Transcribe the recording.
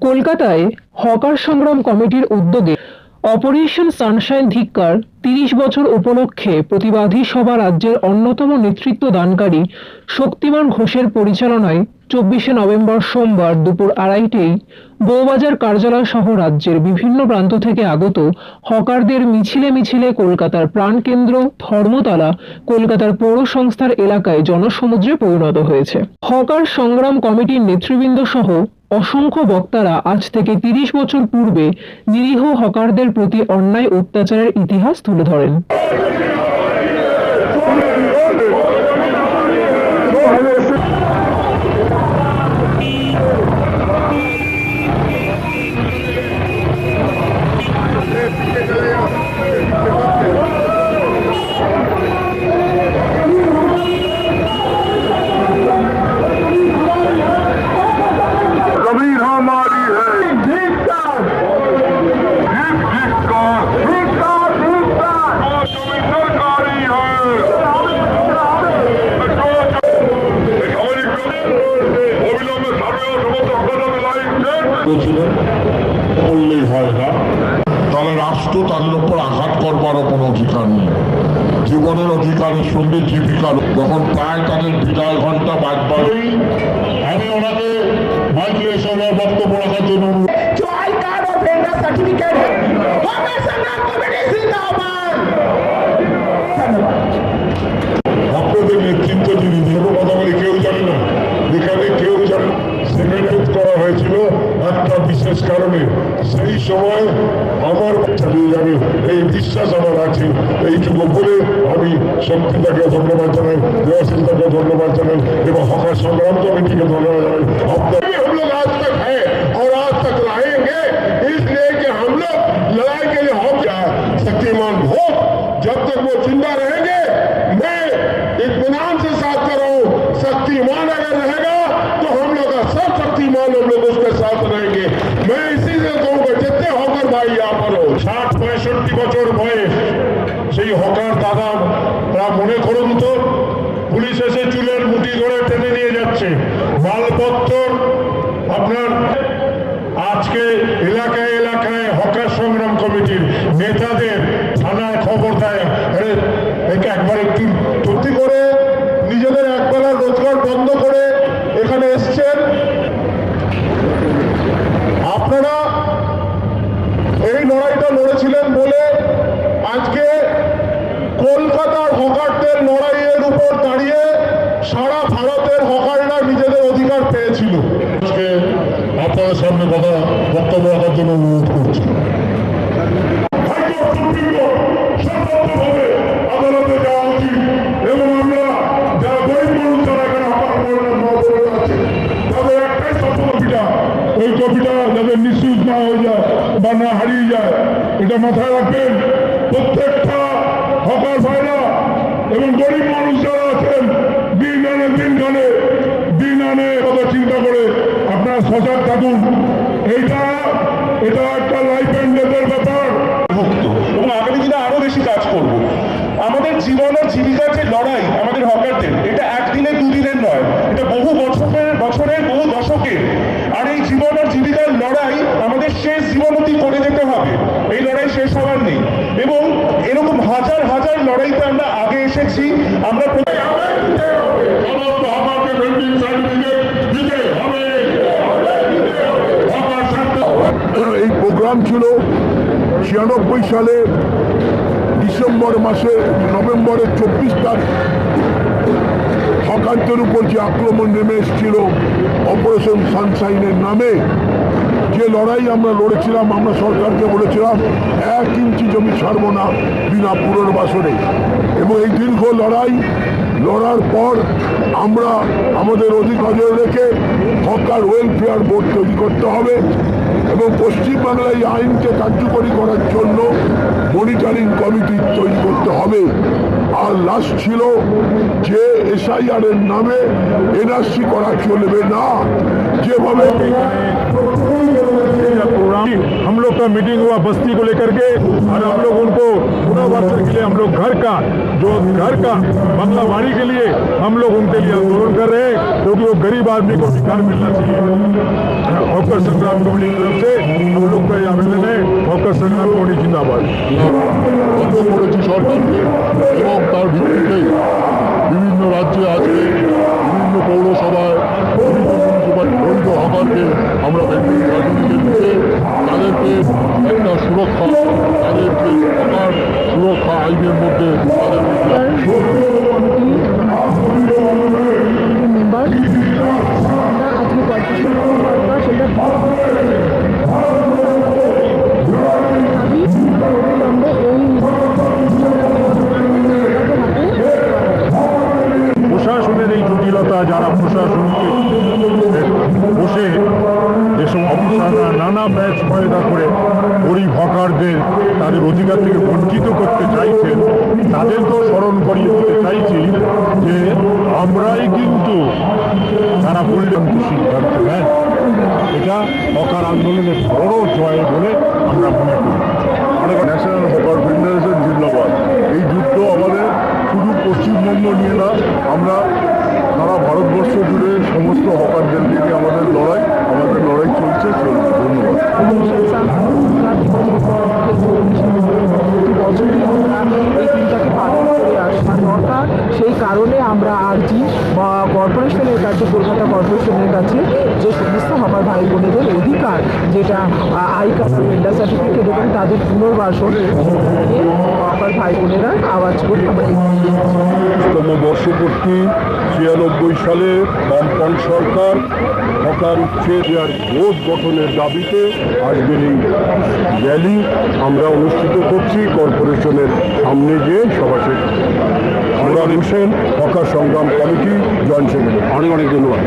কলকাতায় হকার সংগ্রাম কমিটির উদ্যোগে অপারেশন সানশাইন ধিক্কার তিরিশ বছর উপলক্ষে প্রতিবাদী সভা রাজ্যের অন্যতম নেতৃত্ব দানকারী শক্তিমান ঘোষের পরিচালনায় চব্বিশে নভেম্বর সোমবার দুপুর আড়াইটেই বউবাজার কার্যালয় সহ রাজ্যের বিভিন্ন প্রান্ত থেকে আগত হকারদের মিছিলে মিছিলে কলকাতার প্রাণকেন্দ্র ধর্মতলা, কলকাতার পৌর সংস্থার এলাকায় জনসমুদ্রে পরিণত হয়েছে। হকার সংগ্রাম কমিটির নেতৃবৃন্দ সহ অসংখ্য বক্তারা আজ থেকে তিরিশ বছর পূর্বে নিরীহ হকারদের প্রতি অন্যায় অত্যাচারের ইতিহাস তুলে ধরেন। রাষ্ট্র তাদের উপর আঘাত করবারও কোনো অধিকার নেই। জীবনের অধিকারের সঙ্গে জীবিকার। যখন প্রায় তাদের বিদায় ঘণ্টা বাজবার। আমি ওনাকে মাইকে বক্তব্য রাখার জন্য একটা বিশেষ কারণে সেই সময় আমার চালিয়ে যাবে এই বিশ্বাস আমার আছে এইটুকু বলে আমি শক্তিটাকে ধন্যবাদ জানাই দেওয়াশীলতাকে ধন্যবাদ জানাই এবং হকার সংগ্রাম কমিটিকে ধন্যবাদ জানাই আপনার हम लोग आज तक है और आज तक रहेंगे इसलिए कि हम लोग लड़ाई के लिए हो गया शक्तिमान भोग जब तक वो जिंदा रहेंगे मैं इत्मीनान से साथ कर रहा हूँ शक्तिमान अगर रहेगा तो हम लोग का सब शक्तिमान हम लोग उसके साथ रहेंगे मैं इसी से कहूँगा जितने होकर भाई यहाँ पर हो ষাট পঁয়ষট্টি বছর বয়স সেই হকার দাদা রা মনে করুন তো পুলিশ এসে চুলের মুঠি ধরে টেনে নিয়ে যাচ্ছে মালপত্র আপনার আজকে এলাকায় এলাকায় হকার সংগ্রাম কমিটির নেতাদের থানায় খবর দেয় না হারিয়ে যায়, এটা মাথায় রাখবেন, প্রত্যেকটা হকার ভাইরা এবং গরিব মানুষ যারা আছেন, দিন আনে, দিন গানে দিন আনে কথা চিন্তা করে আপনারা সজাগ থাকুন। এইটা, এটা একটা লাইফ অ্যান্ড ডেথের ব্যাপার। মুক্ত। এবং আগামী দিনে আরও বেশি কাজ করব। আমাদের জীবন আর জীবিকার যে লড়াই আমাদের হকারদের, এটা একদিনে, দুদিনের নয়, এটা বহু বছরের বছরের, বহু দশকের। আর এই জীবন আর জীবিকার লড়াই শেষ জীবন করে যেতে হবে। এই লড়াই শেষ হওয়ার নেই। এবং এরকম হাজার হাজার লড়াইতে আমরা আগে এসেছি। আমরা এই প্রোগ্রাম ছিল ছিয়ানব্বই সালে ডিসেম্বর মাসে নভেম্বরের চব্বিশ তারিখ। হকারদের উপর যে আক্রমণ নেমে এসেছিল অপারেশন সানশাইনের নামে। যে লড়াই আমরা লড়েছিলাম, আমরা সরকারকে বলেছিলাম, এক ইঞ্চি জমি ছাড়ব না বিনা পুনর্বাসনে এবং এই দীর্ঘ লড়াই লড়ার পর আমরা আমাদের অধিকারের রেখে সরকার ওয়েলফেয়ার বোর্ড তৈরি করতে হবে এবং পশ্চিমবাংলায় আইনকে কার্যকরী করার জন্য মনিটারিং কমিটি তৈরি করতে হবে। আর লাস্ট ছিল যে এসআইআরের নামে এনআরসি করা চলবে না। যেভাবে हम लोग का मीटिंग हुआ बस्ती को लेकर के और हम लोग उनको पंद्रह वर्ष के लिए हम लोग घर का जो घर का बंगला बाड़ी के लिए हम लोग उनके लिए आंदोलन कर रहे हैं क्योंकि वो गरीब आदमी को अधिकार मिलना चाहिए हॉकर संग्राम कमेटी की तरफ से हम लोग का ये आवेदन है हॉकर संग्राम कमेटी जिंदाबाद বন্ধ করেছি সরকারকে এবং তার ভিত্তিতে বিভিন্ন রাজ্যে আজকে বিভিন্ন পৌরসভায় বিভিন্ন মিউনিসিপাল বৈধ হকারকে আমরা মেম্বার আজকে কর্পোরেশন দরকার সেটা প্রশাসনের এই জটিলতা যারা প্রশাসনকে অফিসাররা নানা ব্যাচ পয়দা করে গরিব হকারদের তাদের অধিকার থেকে বঞ্চিত করতে চাইছেন তাদেরকেও স্মরণ করিয়ে দিতে চাইছি যে আমরাই কিন্তু তারা বললেন সিদ্ধান্ত নেন। এটা হকার আন্দোলনের বড় জয় বলে আমরা মনে করি। ন্যাশনাল হকার ফেডারেশন এই যুদ্ধ আমাদের শুধু পশ্চিমবঙ্গ নিয়ে না, আমরা সারা ভারতবর্ষ জুড়ে সমস্ত হকারদের নিয়ে আমাদের লড়াই সেই কারণে আমরা আর্জি বা কর্পোরেশনের কাছে, কলকাতা কর্পোরেশনের কাছে যে সমস্ত আমার ভাই বোনেদের অধিকার, যেটা আই কার্ড ভেন্ডার সার্টিফিকেট এবং তাদের পুনর্বাসন, আমার ভাই বোনেরা আওয়াজ করে আমরা বর্ষপূর্তি ছিয়ানব্বই সালে বামপন্থ সরকার হকার উচ্ছেদ দেওয়ার ভোট গঠনের দাবিতে আজকের এই র্যালি আমরা অনুষ্ঠিত করছি কর্পোরেশনের সামনে গিয়ে সভা শেষ। মুরাদ হোসেন, হকার সংগ্রাম কমিটি জয়েন্ট সেক্রেটারি অনেক অনেক ধন্যবাদ।